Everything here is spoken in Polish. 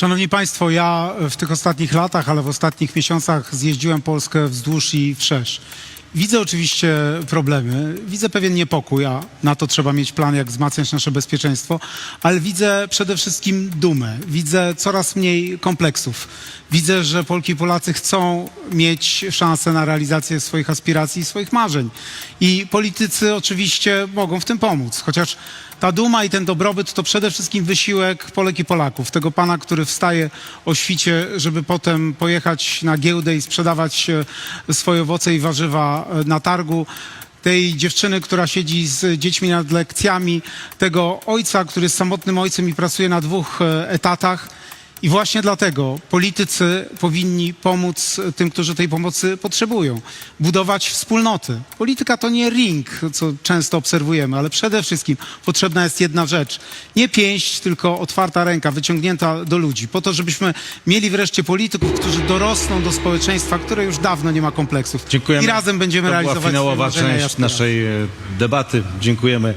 Szanowni Państwo, ja w tych ostatnich latach, ale w ostatnich miesiącach zjeździłem Polskę wzdłuż i wszerz. Widzę oczywiście problemy, widzę pewien niepokój, a na to trzeba mieć plan, jak wzmacniać nasze bezpieczeństwo, ale widzę przede wszystkim dumę, widzę coraz mniej kompleksów. Widzę, że Polki i Polacy chcą mieć szansę na realizację swoich aspiracji i swoich marzeń. I politycy oczywiście mogą w tym pomóc, chociaż ta duma i ten dobrobyt to przede wszystkim wysiłek Polek i Polaków. Tego pana, który wstaje o świcie, żeby potem pojechać na giełdę i sprzedawać e, swoje owoce i warzywa e, na targu. Tej dziewczyny, która siedzi z dziećmi nad lekcjami, tego ojca, który jest samotnym ojcem i pracuje na dwóch e, etatach. I właśnie dlatego politycy powinni pomóc tym, którzy tej pomocy potrzebują. Budować wspólnoty. Polityka to nie ring, co często obserwujemy, ale przede wszystkim potrzebna jest jedna rzecz. Nie pięść, tylko otwarta ręka, wyciągnięta do ludzi. Po to, żebyśmy mieli wreszcie polityków, którzy dorosną do społeczeństwa, które już dawno nie ma kompleksów. Dziękujemy. I razem będziemy to realizować była finałowa część naszej e, debaty. Dziękujemy.